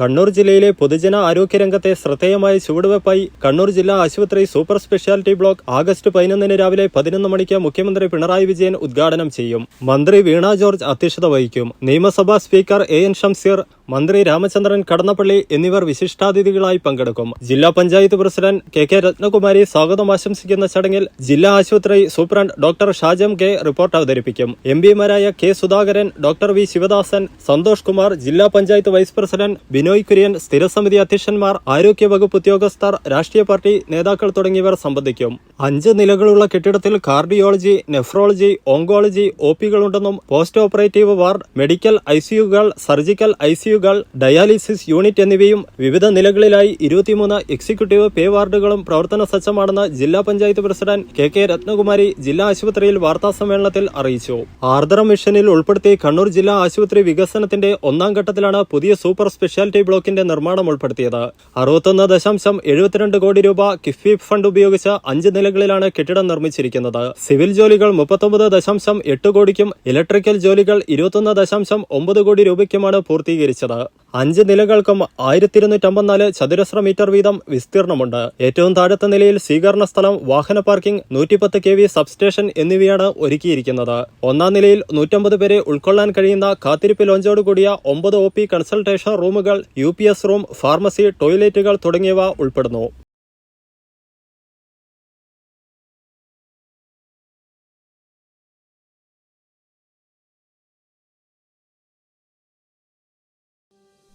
കണ്ണൂർ ജില്ലയിലെ പൊതുജന ആരോഗ്യ രംഗത്തെ ശ്രദ്ധേയമായ ചുവടുവെപ്പായി കണ്ണൂർ ജില്ലാ ആശുപത്രി സൂപ്പർ സ്പെഷ്യാലിറ്റി ബ്ലോക്ക് ആഗസ്റ്റ് പതിനൊന്നിന് രാവിലെ പതിനൊന്ന് മണിക്ക് മുഖ്യമന്ത്രി പിണറായി വിജയൻ ഉദ്ഘാടനം ചെയ്യും. മന്ത്രി വീണ ജോർജ് അധ്യക്ഷത വഹിക്കും. നിയമസഭാ സ്പീക്കർ എ എൻ ഷംസീർ മന്ത്രി രാമചന്ദ്രൻ കടന്നപ്പള്ളി എന്നിവർ വിശിഷ്ടാതിഥികളായി പങ്കെടുക്കും. ജില്ലാ panchayat president K K Ratnakumari സ്വാഗതം ആശംസിക്കുന്ന ചടങ്ങിൽ ജില്ലാ ആശുപത്രി superintendent doctor Shajam K report അവതരിപ്പിക്കും. M പിമാരായ K Sudhakaran doctor V Sivadasan Santhosh Kumar ജില്ലാ പഞ്ചായത്ത് വൈസ് പ്രസിഡന്റ് ബിനോയ് കുര്യൻ സ്ഥിരസമിതി അധ്യക്ഷന്മാർ ആരോഗ്യ വകുപ്പ് ഉദ്യോഗസ്ഥർ രാഷ്ട്രീയ പാർട്ടി നേതാക്കൾ തുടങ്ങിയവർ സംബന്ധിക്കും. അഞ്ച് നിലകളുള്ള കെട്ടിടത്തിൽ കാർഡിയോളജി നെഫ്രോളജി ഓങ്കോളജി ഒ പികളുണ്ടെന്നും പോസ്റ്റ് ഓപ്പറേറ്റീവ് വാർഡ് മെഡിക്കൽ ഐസിയുകൾ സർജിക്കൽ ഐസിയുകൾ ഡയാലിസിസ് യൂണിറ്റ് എന്നിവയും വിവിധ നിലകളിലായി ഇരുപത്തിമൂന്ന് എക്സിക്യൂട്ടീവ് പേ വാർഡുകളും പ്രവർത്തന സജ്ജമാണെന്ന് ജില്ലാ panchayat president K K Ratnakumari ജില്ലാ ആശുപത്രിയിൽ വാർത്താ സമ്മേളനത്തിൽ അറിയിച്ചു. ആർദ്ര മിഷനിൽ ഉൾപ്പെടുത്തി കണ്ണൂർ ജില്ലാ ആശുപത്രി വികസനത്തിന്റെ ഒന്നാം ഘട്ടത്തിലാണ് പുതിയ സൂപ്പർ സ്പെഷ്യാലിറ്റി ബ്ലോക്കിന്റെ നിർമ്മാണം ഉൾപ്പെടുത്തിയത്. അറുപത്തൊന്ന് ദശാംശം എഴുപത്തിരണ്ട് കോടി രൂപ കിഫ്ബി ഫണ്ട് ഉപയോഗിച്ച് അഞ്ച് നിലകളിലാണ് കെട്ടിടം നിർമ്മിച്ചിരിക്കുന്നത്. സിവിൽ ജോലികൾ മുപ്പത്തൊമ്പത് ദശാംശം എട്ട് കോടിക്കും ഇലക്ട്രിക്കൽ ജോലികൾ ഇരുപത്തൊന്ന് ദശാംശം ഒമ്പത് കോടി രൂപയ്ക്കുമാണ് പൂർത്തീകരിച്ചത്. അഞ്ച് നിലകൾക്കും ആയിരത്തി ഇരുന്നൂറ്റമ്പത്തിനാല് ചതുരശ്ര മീറ്റർ വീതം വിസ്തീർണമുണ്ട്. ഏറ്റവും താഴത്തെ നിലയിൽ സ്വീകരണ സ്ഥലം വാഹന പാർക്കിംഗ് നൂറ്റിപ്പത്ത് കെ വി സബ്സ്റ്റേഷൻ എന്നിവയാണ് ഒരുക്കിയിരിക്കുന്നത്. ഒന്നാം നിലയിൽ നൂറ്റമ്പത് പേരെ ഉൾക്കൊള്ളാൻ കഴിയുന്ന കാത്തിരിപ്പ് ലോഞ്ചോട് കൂടിയ ഒമ്പത് ഒ പി കൺസൾട്ടേഷൻ റൂമുകൾ U P S room pharmacy ടോയ്ലറ്റുകൾ തുടങ്ങിയവ ഉൾപ്പെടുന്നു.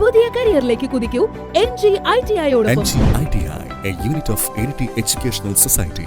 പുതിയ കരിയറിലേക്ക് കുതിക്കൂ. N G I T N ഐയോടൊപ്പം G I T I A unit of educational society